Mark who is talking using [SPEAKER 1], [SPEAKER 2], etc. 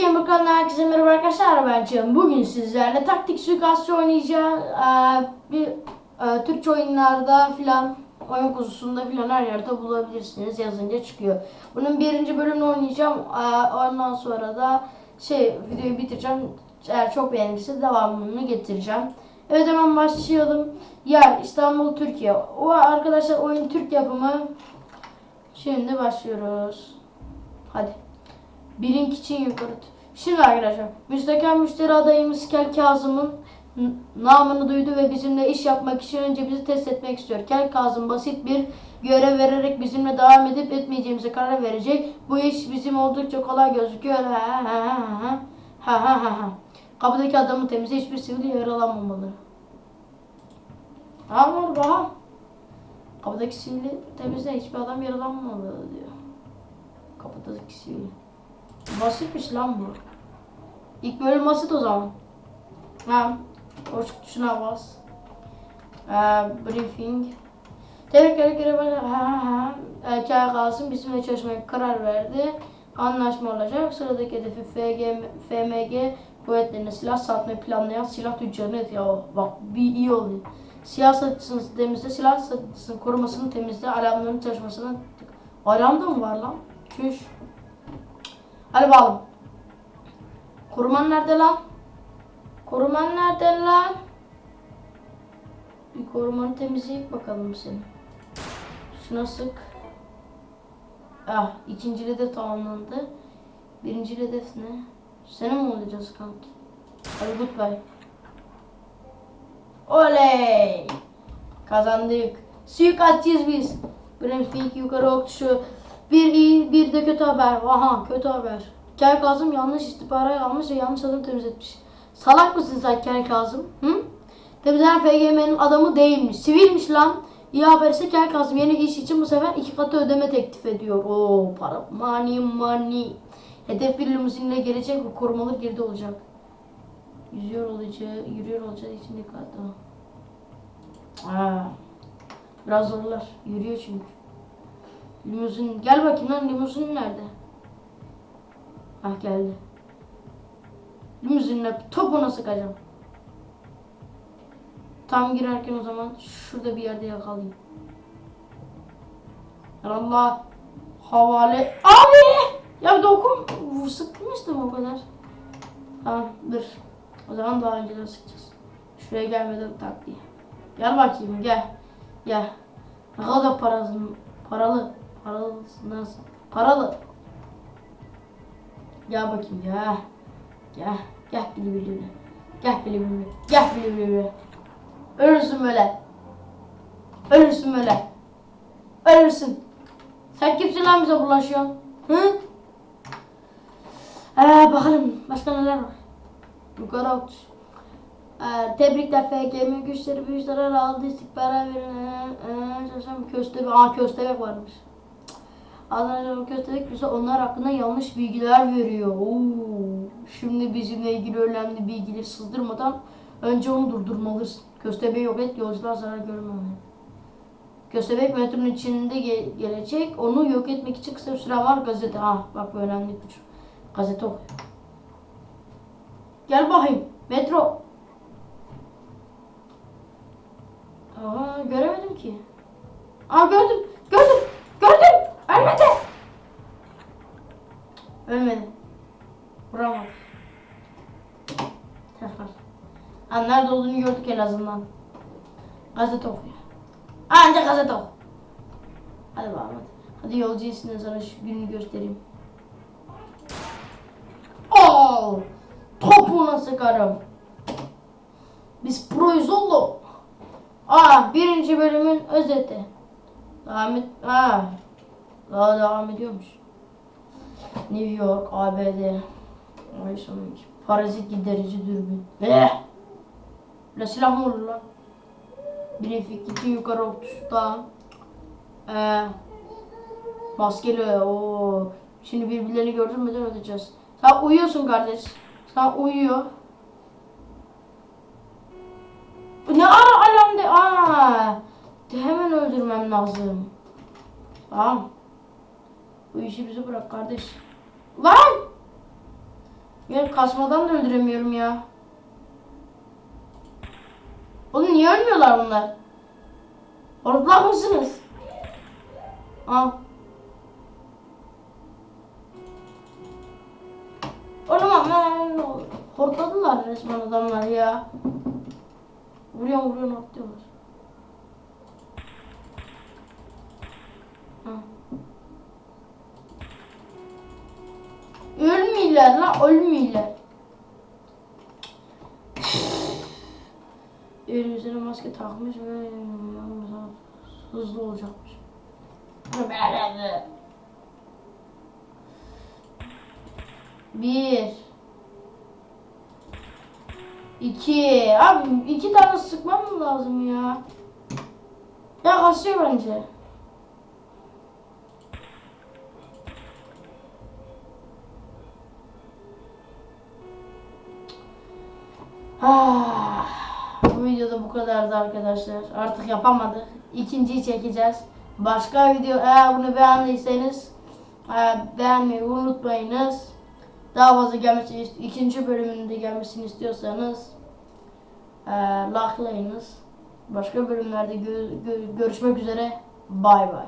[SPEAKER 1] Gamer kanalına herkese merhaba arkadaşlar ben Can. Bugün sizlerle taktik suikastçı oynayacağız. Ee, bir e, Türkçe oyunlarda filan oyun kutusunda filan her yerde bulabilirsiniz yazınca çıkıyor. Bunun birinci bölümünü oynayacağım. Ee, ondan sonra da şey videoyu bitireceğim. Eğer çok beğenirse devamını getireceğim. Evet hemen başlayalım. Yer İstanbul Türkiye. O arkadaşlar oyun Türk yapımı. Şimdi başlıyoruz. Hadi. Birink için tut. Şimdi arkadaşlar müstakil müşteri adayımız Kel Kazım'ın namını duydu ve bizimle iş yapmak için önce bizi test etmek istiyor. Kel Kazım basit bir görev vererek bizimle devam edip etmeyeceğimize karar verecek. Bu iş bizim oldukça kolay gözüküyor. Ha ha ha ha. Ha ha ha. Kapıdaki adamın temizle hiçbir sivil yaralanmamalı. Ha var ha. Kapıdaki sivili temizle hiçbir adam yaralanmamalı diyor. Kapıdaki sivili. Basitmiş lan bu. İlk bölüm basit o zaman. Ha. Boşluk tuşuna bas. Ee, briefing. Tebrikler göre ha ha ha. Erkeğe kalsın bizimle çalışmaya karar verdi. Anlaşma olacak. Sıradaki hedefi FG, FMG kuvvetlerine silah satmayı planlayan silah tüccarını et. Ya bak bir iyi oluyor. Silah satıcısını temizle, silah satıcısının korumasını temizle, alarmların çalışmasını... Alarm da mı var lan? Çüş. Hadi bakalım. Koruman nerede lan? Koruman nerede lan? Bir korumanı temizleyip bakalım senin. Şuna sık. Ah, ikinci hedef tamamlandı. Birinci hedef ne? Senin mi olacağız kanki? Hadi goodbye. Oley! Kazandık. Suikastçıyız biz. Bremfink yukarı okçu. Bir iyi bir de kötü haber. Aha kötü haber. Kel Kazım yanlış istihbarat almış ve yanlış adam temizletmiş. Salak mısın sen Kel Kazım? Hı? Temizlenen FGM'nin adamı değilmiş. Sivilmiş lan. İyi haber ise Kel Kazım yeni iş için bu sefer iki katı ödeme teklif ediyor. Oo para. Money money. Hedef bir limuzinle gelecek ve korumalı girdi olacak. Yüzüyor olacağı, yürüyor olacağı için dikkatli ol. Aa, biraz zorlar. Yürüyor çünkü. Limuzin. Gel bakayım lan limuzin nerede? Ah geldi. Limuzinle topuna sıkacağım. Tam girerken o zaman şurada bir yerde yakalayayım. Allah havale. Abi! Ya dokun sıkmıştım o kadar. Tamam dur. O zaman daha önceden sıkacağız. Şuraya gelmeden tak diye. Gel bakayım gel. Gel. Ne kadar parasın? Paralı. Paralı nasıl? Paralı. Gel bakayım gel. Gel. Gel bili bili. Gel bili bili. Gel bili bili. Ölürsün böyle. Ölürsün böyle. Ölürsün. Sen kimsin lan bize bulaşıyorsun? Hı? Ee, bakalım başka neler var. Yukarı okçu. Ee, tebrikler FGM güçleri büyük zarar aldı istihbarat verin. Ee, çalışan köstebek. Aa köstebek varmış. Adana köstebek bize onlar hakkında yanlış bilgiler veriyor. Oo, şimdi bizimle ilgili önemli bilgileri sızdırmadan önce onu durdurmalısın. Köstebeği yok et yolcular zarar görmemeli. Köstebek metronun içinde ge- gelecek. Onu yok etmek için kısa bir süre var gazete. Ha bak bu önemli ipucu. Gazete okuyor. Gel bakayım. Metro. Aa göremedim ki. Aa gördüm. Gördüm. Gördüm. Ölmedi. Ölmedi. Vuramadım. Ha, nerede olduğunu gördük en azından. Gazete okuyor. Anca gazete oku. Hadi bakalım hadi. Yolcu ismini sana şu gününü göstereyim. Oo! Topuğuna sıkarım. Biz proyuz oğlum. Aa, birinci bölümün özeti. Devam et. Aa, daha devam ediyormuş. New York, ABD. Ay sonuncu. Parazit giderici dürbün. Eh! La silah mı olur lan? Briefing iki yukarı okuşta. Ee, maskeli o. Şimdi birbirlerini gördürmeden ödeyeceğiz. Sen uyuyorsun kardeş. Sen uyuyor. Ne ara alarm de aa. Hemen öldürmem lazım. Tamam. Bu işi bize bırak kardeş. Lan! Ya kasmadan da öldüremiyorum ya. Oğlum niye ölmüyorlar bunlar? Hortlak mısınız? Al. Oğlum ama hortladılar resmen adamlar ya. Vuruyor vuruyor atlıyorlar. Ha. Ölmüyorlar la ölmüyorlar. Eğer üzerine maske takmış ve hızlı olacakmış. Bir. İki. Abi iki tane sıkmam mı lazım ya? Ya kasıyor bence. Ah, bu videoda bu kadardı arkadaşlar. Artık yapamadık. İkinciyi çekeceğiz. Başka video eğer bunu beğendiyseniz beğenmeyi unutmayınız. Daha fazla gelmesini, ikinci bölümünde gelmesini istiyorsanız e, likelayınız. Başka bölümlerde gö- gö- görüşmek üzere. Bay bay.